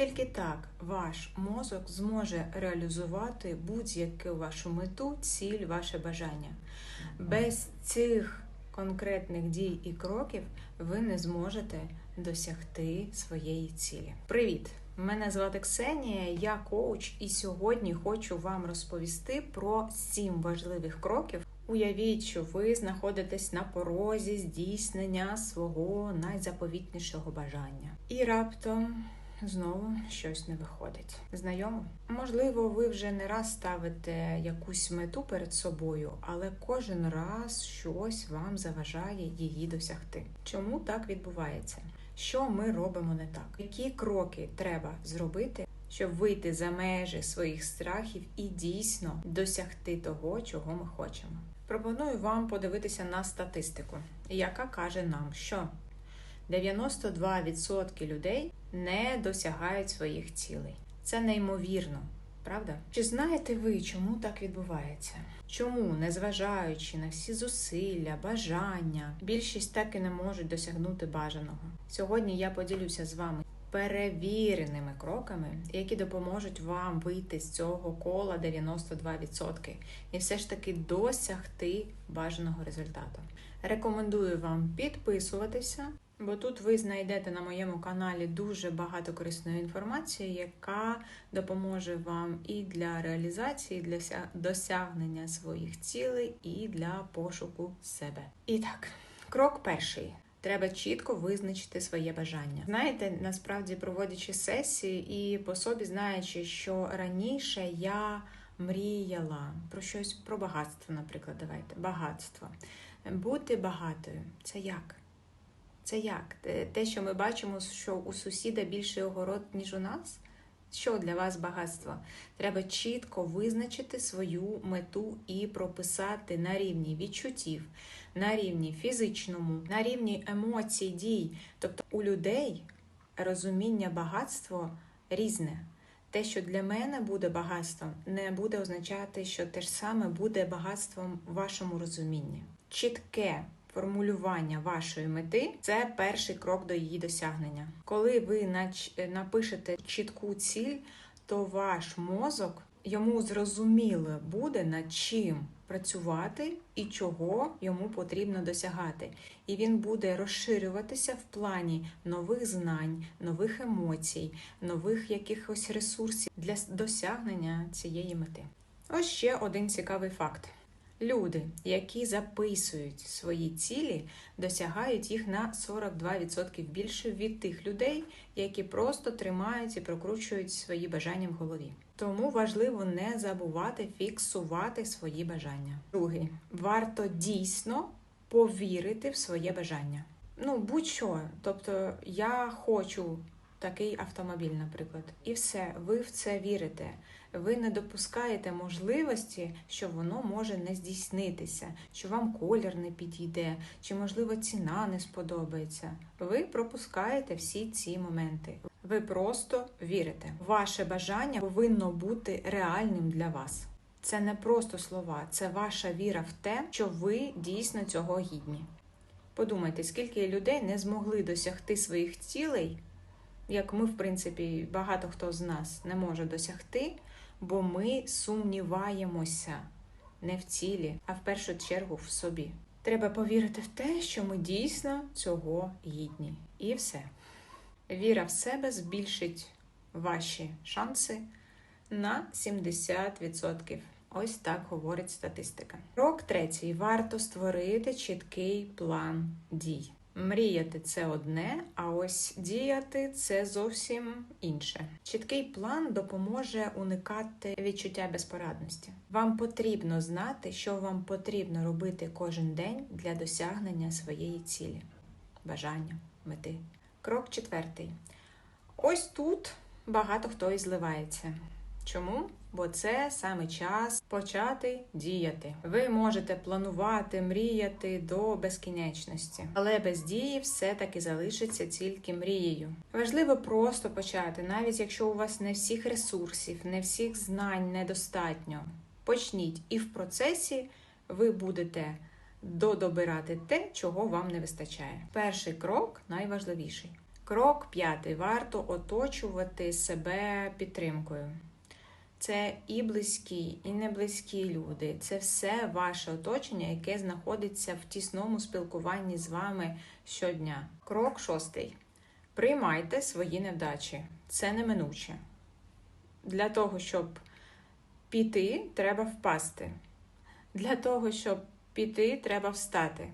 Тільки так ваш мозок зможе реалізувати будь-яку вашу мету, ціль, ваше бажання. Без цих конкретних дій і кроків ви не зможете досягти своєї цілі. Привіт! Мене звати Ксенія, я коуч, і сьогодні хочу вам розповісти про сім важливих кроків. Уявіть, що ви знаходитесь на порозі здійснення свого найзаповітнішого бажання. І раптом знову щось не виходить. Знайомо? Можливо, ви вже не раз ставите якусь мету перед собою, але кожен раз щось вам заважає її досягти. Чому так відбувається? Що ми робимо не так? Які кроки треба зробити, щоб вийти за межі своїх страхів і дійсно досягти того, чого ми хочемо? Пропоную вам подивитися на статистику, яка каже нам, що 92% людей не досягають своїх цілей. Це неймовірно, правда? Чи знаєте ви, чому так відбувається? Чому, незважаючи на всі зусилля, бажання, більшість так і не можуть досягнути бажаного? Сьогодні я поділюся з вами перевіреними кроками, які допоможуть вам вийти з цього кола 92% і все ж таки досягти бажаного результату. Рекомендую вам підписуватися. Бо тут ви знайдете на моєму каналі дуже багато корисної інформації, яка допоможе вам і для реалізації, і для досягнення своїх цілей, і для пошуку себе. І так, крок перший. Треба чітко визначити своє бажання. Знаєте, насправді проводячи сесії і по собі знаючи, що раніше я мріяла про щось про багатство, наприклад, давайте багатство. Бути багатою це як? Це як? Те, що ми бачимо, що у сусіда більший огород, ніж у нас? Що для вас багатство? Треба чітко визначити свою мету і прописати на рівні відчуттів, на рівні фізичному, на рівні емоцій, дій. Тобто у людей розуміння багатства різне. Те, що для мене буде багатством, не буде означати, що те ж саме буде багатством в вашому розумінні. Чітке формулювання вашої мети це перший крок до її досягнення. Коли ви напишете чітку ціль, то ваш мозок йому зрозуміло буде над чим працювати і чого йому потрібно досягати. І він буде розширюватися в плані нових знань, нових емоцій, нових якихось ресурсів для досягнення цієї мети. Ось ще один цікавий факт. Люди, які записують свої цілі, досягають їх на 42% більше від тих людей, які просто тримають і прокручують свої бажання в голові. Тому важливо не забувати фіксувати свої бажання. Другий варто дійсно повірити в своє бажання. Ну, будь-що. Тобто, я хочу такий автомобіль, наприклад, і все, ви в це вірите ви не допускаєте можливості, що воно може не здійснитися, що вам колір не підійде, чи, можливо, ціна не сподобається. Ви пропускаєте всі ці моменти. Ви просто вірите. Ваше бажання повинно бути реальним для вас. Це не просто слова, це ваша віра в те, що ви дійсно цього гідні. Подумайте, скільки людей не змогли досягти своїх цілей, як ми, в принципі, багато хто з нас не може досягти, бо ми сумніваємося не в цілі, а в першу чергу в собі. Треба повірити в те, що ми дійсно цього гідні. І все. Віра в себе збільшить ваші шанси на 70%. Ось так говорить статистика. Крок третій. Варто створити чіткий план дій. Мріяти це одне, а ось діяти це зовсім інше. Чіткий план допоможе уникати відчуття безпорадності. Вам потрібно знати, що вам потрібно робити кожен день для досягнення своєї цілі, бажання, мети. Крок четвертий. Ось тут багато хто і зливається. Чому? Бо це саме час почати діяти. Ви можете планувати, мріяти до безкінечності, але без дії все-таки залишиться тільки мрією. Важливо просто почати, навіть якщо у вас не всіх ресурсів, не всіх знань недостатньо. Почніть, і в процесі ви будете додобирати те, чого вам не вистачає. Перший крок найважливіший. Крок п'ятий. Варто оточувати себе підтримкою. Це і близькі, і не близькі люди. Це все ваше оточення, яке знаходиться в тісному спілкуванні з вами щодня. Крок шостий. Приймайте свої невдачі. Це неминуче. Для того, щоб піти, треба впасти. Для того, щоб піти, треба встати.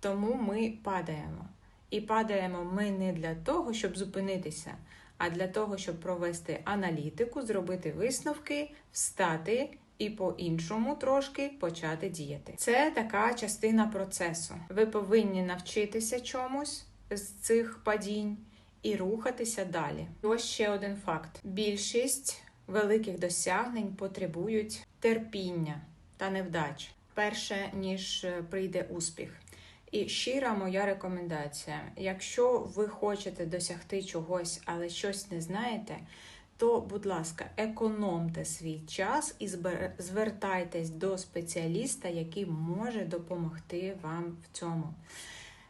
Тому ми падаємо. І падаємо ми не для того, щоб зупинитися, а для того, щоб провести аналітику, зробити висновки, встати і по-іншому трошки почати діяти. Це така частина процесу. Ви повинні навчитися чомусь з цих падінь і рухатися далі. Ось ще один факт: більшість великих досягнень потребують терпіння та невдач, перше ніж прийде успіх. І щира моя рекомендація: якщо ви хочете досягти чогось, але щось не знаєте, то, будь ласка, економте свій час і звертайтесь до спеціаліста, який може допомогти вам в цьому.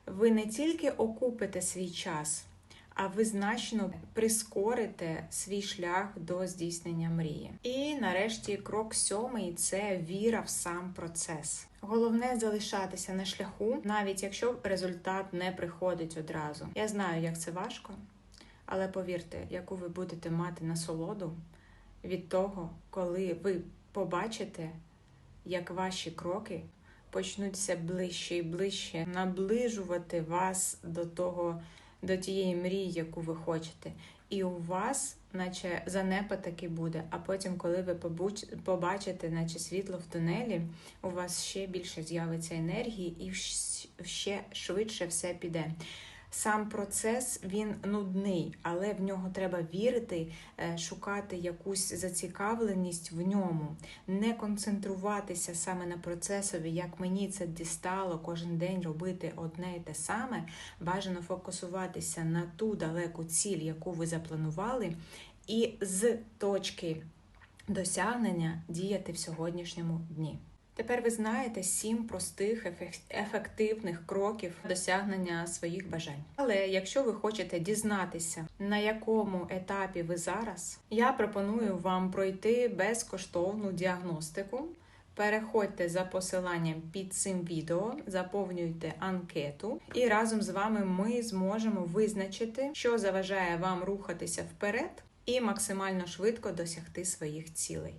Ви не тільки окупите свій час, а ви значно прискорите свій шлях до здійснення мрії. І нарешті крок сьомий це віра в сам процес. Головне залишатися на шляху, навіть якщо результат не приходить одразу. Я знаю, як це важко, але повірте, яку ви будете мати насолоду від того, коли ви побачите, як ваші кроки почнуть все ближче і ближче наближувати вас до того, до тієї мрії, яку ви хочете. І у вас, наче занепад таки буде. А потім, коли ви побачите, наче світло в тунелі, у вас ще більше з'явиться енергії і ще швидше все піде. Сам процес він нудний, але в нього треба вірити, е, шукати якусь зацікавленість в ньому, не концентруватися саме на процесові, як мені це дістало кожен день робити одне і те саме. Бажано фокусуватися на ту далеку ціль, яку ви запланували, і з точки досягнення діяти в сьогоднішньому дні. Тепер ви знаєте сім простих ефективних кроків досягнення своїх бажань. Але якщо ви хочете дізнатися, на якому етапі ви зараз, я пропоную вам пройти безкоштовну діагностику. Переходьте за посиланням під цим відео, заповнюйте анкету, і разом з вами ми зможемо визначити, що заважає вам рухатися вперед і максимально швидко досягти своїх цілей.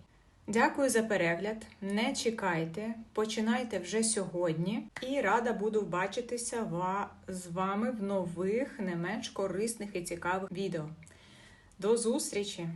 Дякую за перегляд. Не чекайте, починайте вже сьогодні, і рада буду бачитися з вами в нових, не менш корисних і цікавих відео. До зустрічі!